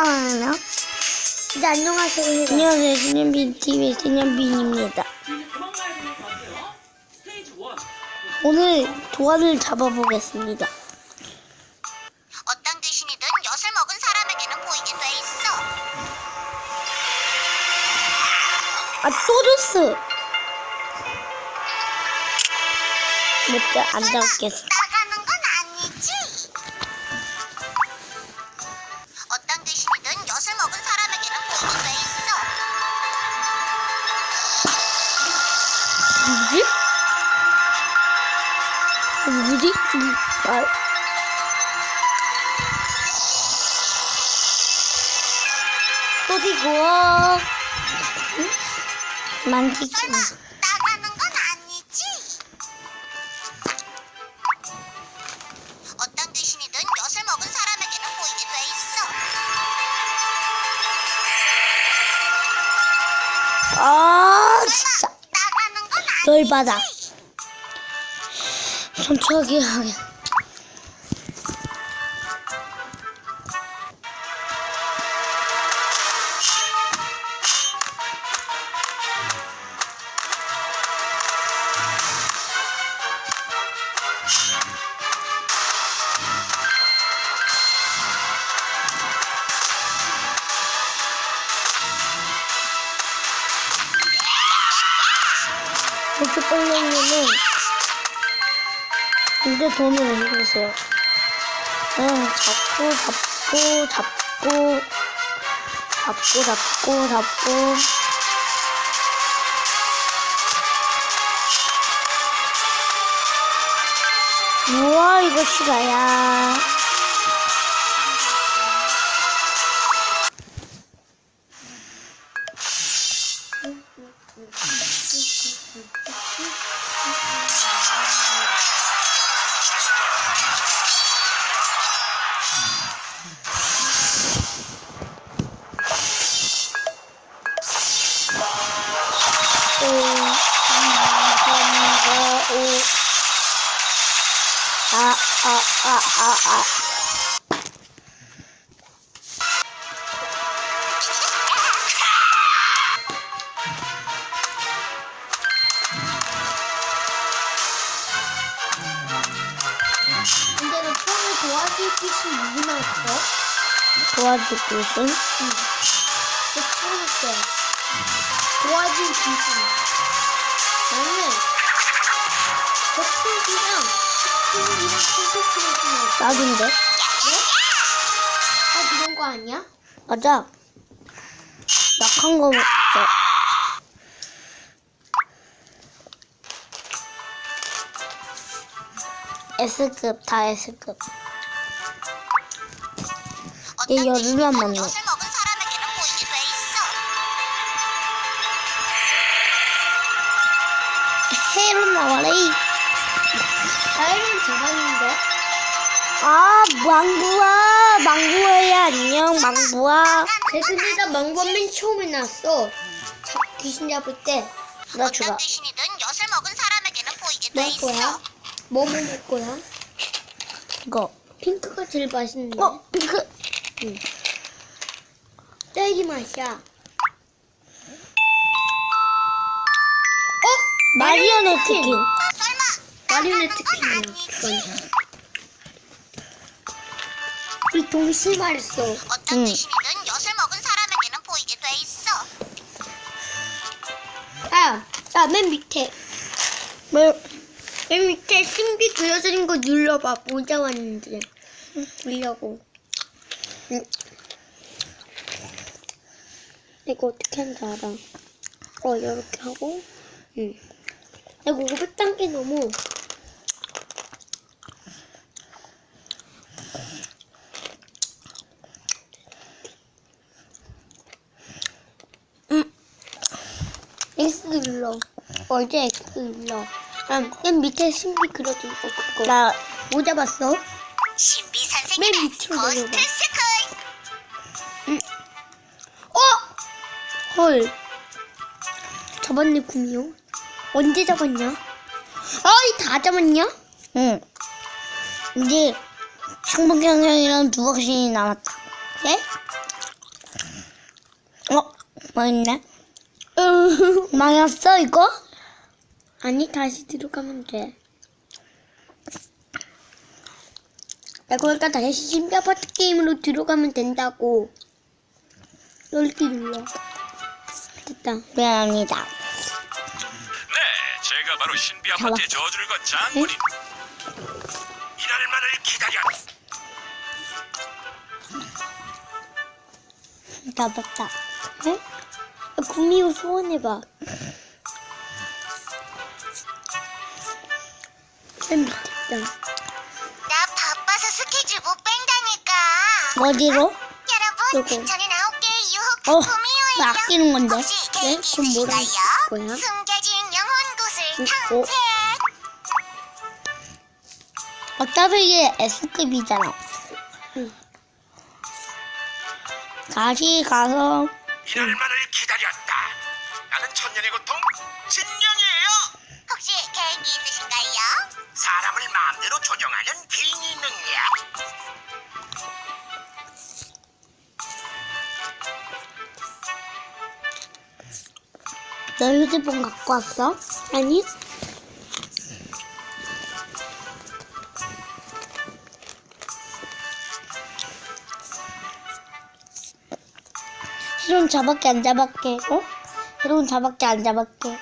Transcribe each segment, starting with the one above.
하나? 네, 안녕하세요. 안녕하세요. 신현빈 TV의 신현빈입니다. 이제 그만 가야 되는 것 같아요. 스테이지 1. 오늘 도안을 잡아보겠습니다. 어떤 귀신이든 엿을 먹은 사람에게는 보이게 돼 있어. 아, 또르스! 몇개 안 잡겠어. 또지고 만지지 설마 나가는 건 아니지. 어떤 귀신이든 엿을 먹은 사람에게는 보이게 돼 있어. 아 진짜 나가는 건 아니지. 열 받아 천천히 하게 이렇게 빨려면은 이제 돈을 올리세요. 그냥 잡고 잡고 잡고 잡고 잡고 잡고 우와 이거 싫어야 도와줄 곳은 너 처음에 때 도와줄 귀신. 나는 덕분이랑 덕분이랑 콩콩콩이 나왔어. 딱인데 아 그런 거 아니야? 맞아 약한 거 먹자 S급 다 S급 얘 엿을 먹은 사람에게는 보이게 돼 있어. 해로 나와라 이. 나이는 잡았는데. 아 망부아 망부아야 안녕 망부아 그래 근데 나 망고 맨 처음에 나왔어. 자, 귀신 잡을 때. 나 어떤 주라 귀신이든 엿을 먹은 사람에게는 보이게 뭐돼할 거야? 뭐 먹을 거야? 이거 핑크가 제일 맛있는데. 어 핑크 딸기 맛이야. 어? 마리오네트 킹 설마 마리오네트. 아니지. 그건. 우리 동시에 말했어. 어떤 응. 귀신이든 엿을 먹은 사람에게는 보이게 돼 있어. 아, 야, 맨 밑에. 뭐 맨 밑에 신비 그려진 거 눌러봐. 뭐가 왔는지. 보려고. 이거 어떻게 하는지 알아. 어, 이렇게 하고. 응. 이거 500단계 넘어. X 눌러. 어제 X 눌러. 그럼 맨 밑에 신비 그려진 거 그거. 나 뭐 잡았어? 신비 맨 선생님의 밑으로 내려봐. 헐. 잡았네, 구미호. 언제 잡았냐? 아이, 다 잡았냐? 응. 이제 충북 경영이랑 두박신이 남았다. 네? 뭐 있네? 망했어, 이거? 아니 다시 들어가면 돼. 야 그러니까 다시 신비 아파트 게임으로 들어가면 된다고. 열기 눌러. 됐다. 미안합니다. 네, 제가 바로 신비 아파트의 저주를 건 장군이. 이날 만을 기다려. 잡았다. 네? 야, 구미호 소원해봐. 쌤 있다. 나 바빠서 스케줄 못 뺀다니까. 어디로? 여러분, 요거. 저는 아홉 개의 유혹 어, 구미호예요. 나 아끼는 건데. 네? 그럼 있으신가요? 거야? 숨겨진 영혼 곳을 어? 탐색. 어차피 이게 S급이잖아. 응. 다시 가서 이날만을 너 휴대폰 갖고 왔어? 아니? 히론 잡았게 안 잡았게? 어? 히론 잡았게 안 잡았게? 야!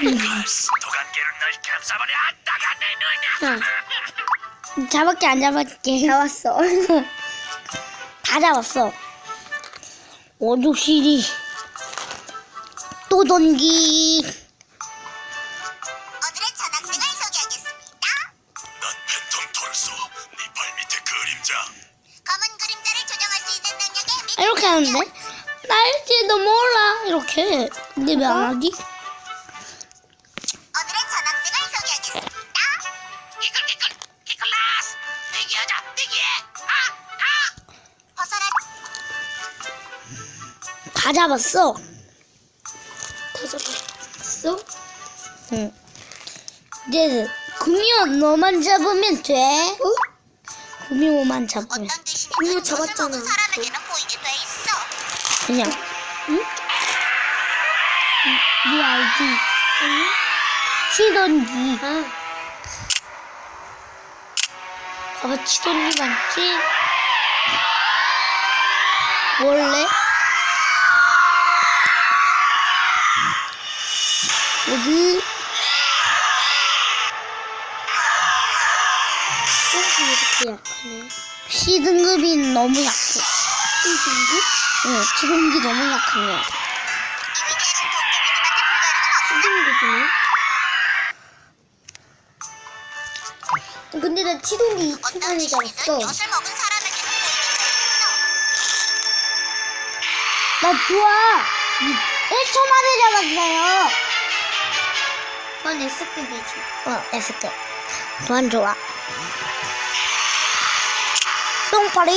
내 눈이야. 자, 잡았게 안 잡았게? 나왔어. 다 잡았어. 오죽실이 또 don기. 오늘의 전학생을 소개하겠습니다. 난 팬텀 토르소. 네 발밑에 그림자. 검은 그림자를 조정할 수 있는 능력에 믿 이렇게 하는데? 날지도 몰라. 이렇게. 근데 왜 안 하지? 잡았어. 다 잡았어? 응. 이제 구미호 너만 잡으면 돼. 어? 구미호만 잡으면. 엿을 잡았잖아. 그냥. 응? 네 알지? 응? 치던기. 아, 봐봐, 치던기 맞지? 원래? 소스 이렇게 약하네. C 등급이 너무 약해. 신신기? 응, 치동기 너무 약하네. 신신기네. 근데 어떤 2층만이 귀신이든 잡았어. 나 좋아. 1초 만에 잡았어요. 그건 S급이지. 어, S급. 좋안 좋아. 똥파리.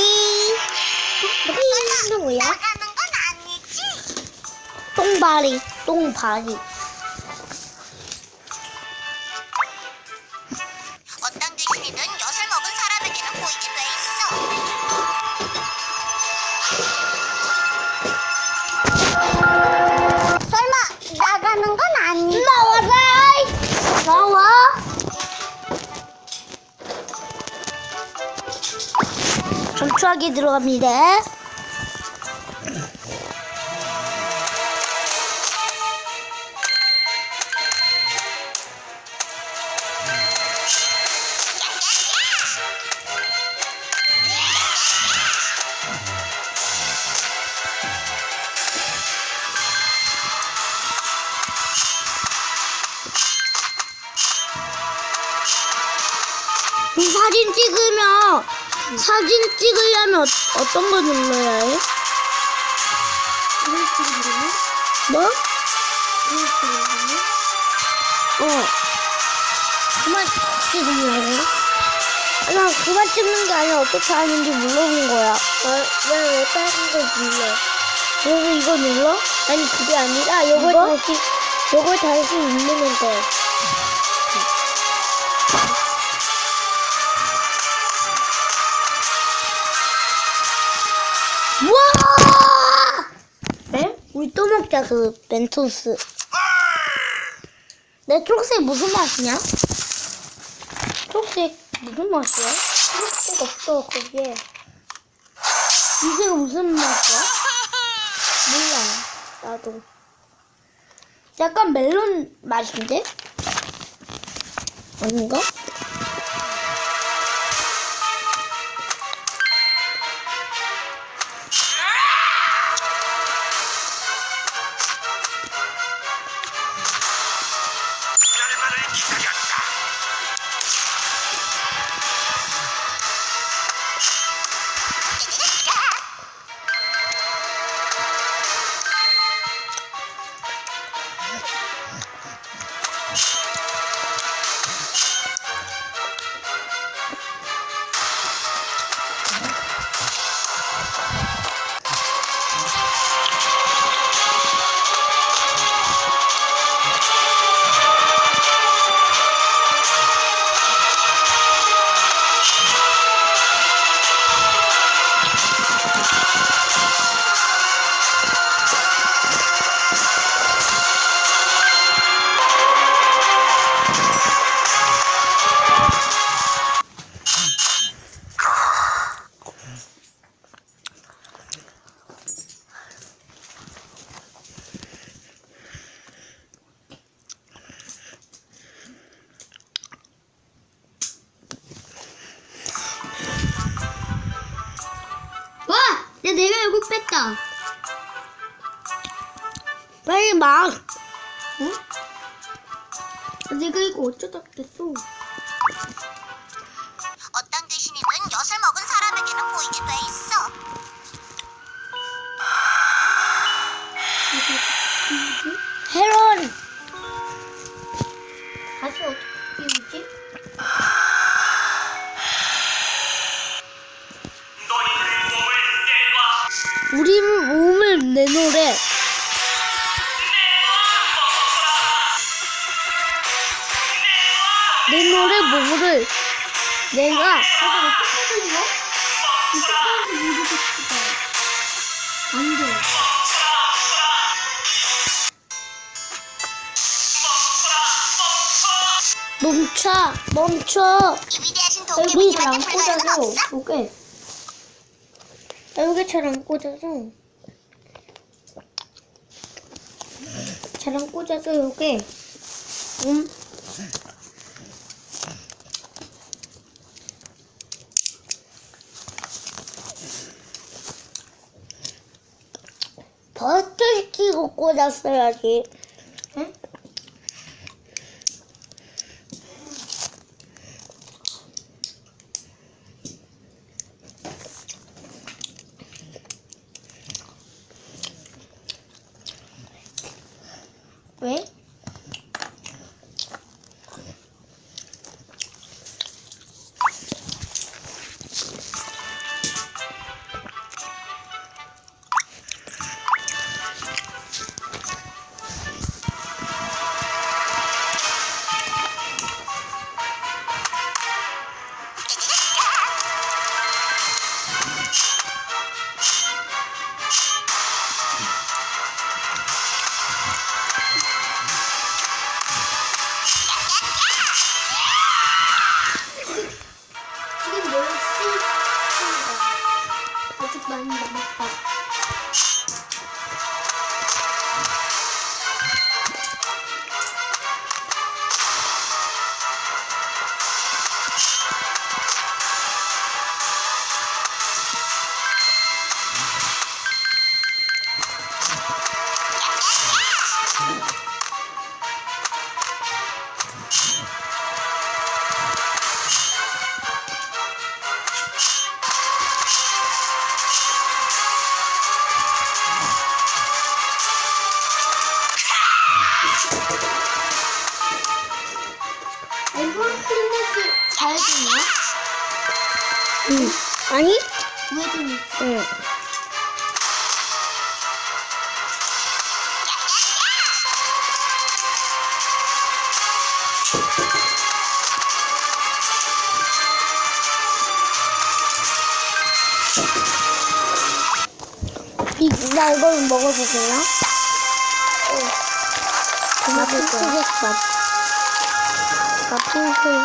전투하게 들어갑니다. 이런 식으로 뭐? 이런 식으로 어. 그만 찍으려고? 아, 나 그만 찍는 게 아니라 어떻게 하는지 물어본 거야. 난 어떤 걸 눌러. 그래서 이거 눌러? 아니 그게 아니라 요걸 이거? 다시 요걸 다시 누르면 돼. 먹자, 그, 멘토스. 내 초록색 무슨 맛이냐? 초록색 무슨 맛이야? 초록색 없어, 거기에. 이게 무슨 맛이야? 몰라, 나도. 약간 멜론 맛인데? 아닌가? 야, 내가 이거 뺐다. 빨리 막! 응? 내가 이거 어쩌다 뺐어. 멈춰 멈춰 이 위대하신 여기 도깨비님한테 잘안 불러할 순 꽂아서 없어. 여기 잘 안 꽂아서 잘 안 꽂아서 요게 음. 버튼 끼고 꽂았어야지. 응? 아직 응. 아니? 보여주는 응. 이, 나 이걸 먹어보세요. 응. 나 핑크색 밥. 나 핑크.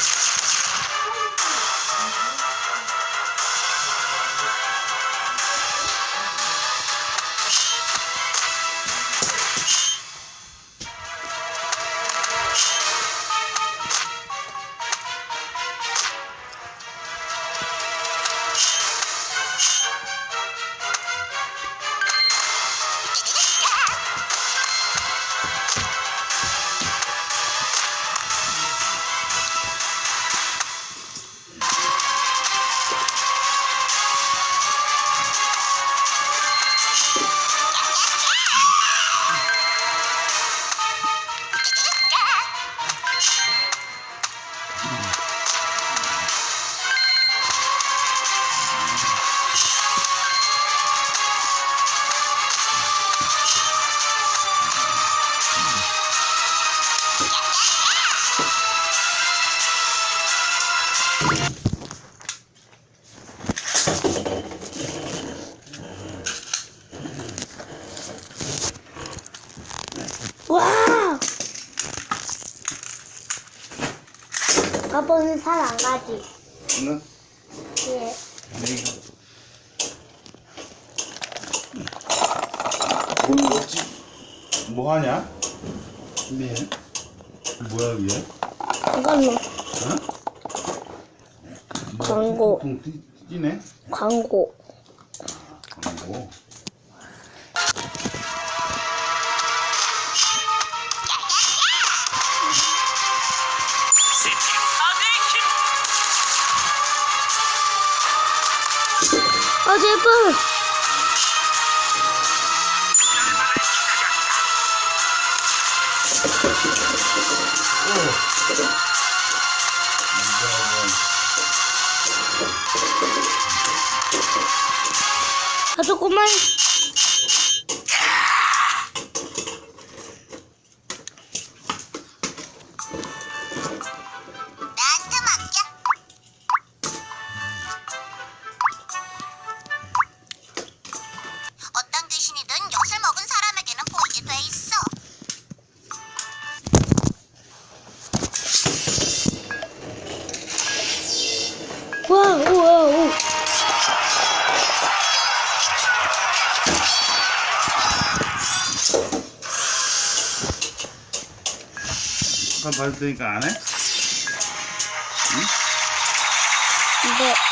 와! 아빠는 살 안 가지. 오늘 예. 오늘 먹지? 뭐 하냐? 미안. 뭐야 이게? 이걸로 어? 광고. 광고. 광고. 아조 봐줄 테니까 안 해? 이거 이거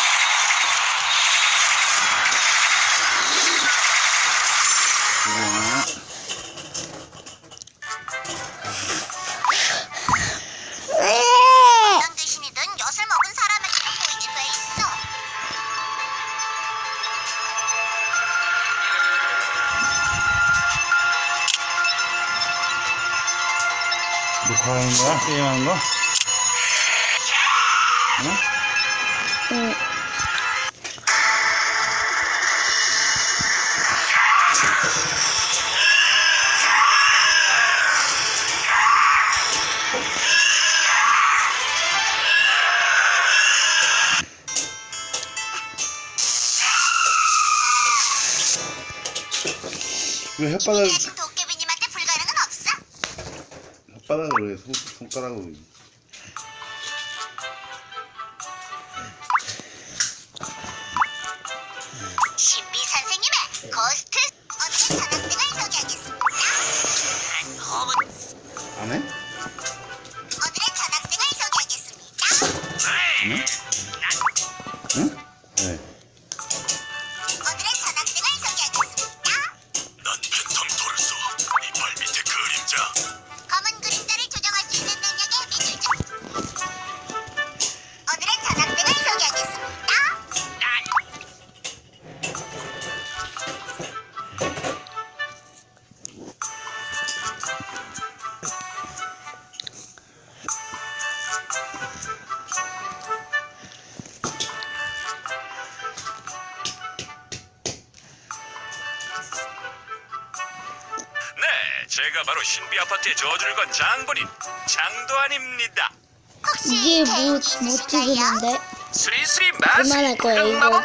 왜 혓바닥, 신비하신 도깨비님한테 불가능은 없어. 혓바닥을 왜 손, 손가락으로. 신비 아파트의 저주를 건 장본인 장도환입니다. 혹시 이게 뭐, 개인기 뭐 있으신가요? 찍으는데? 스리스리 마스 그만할 거야, 이거. 마법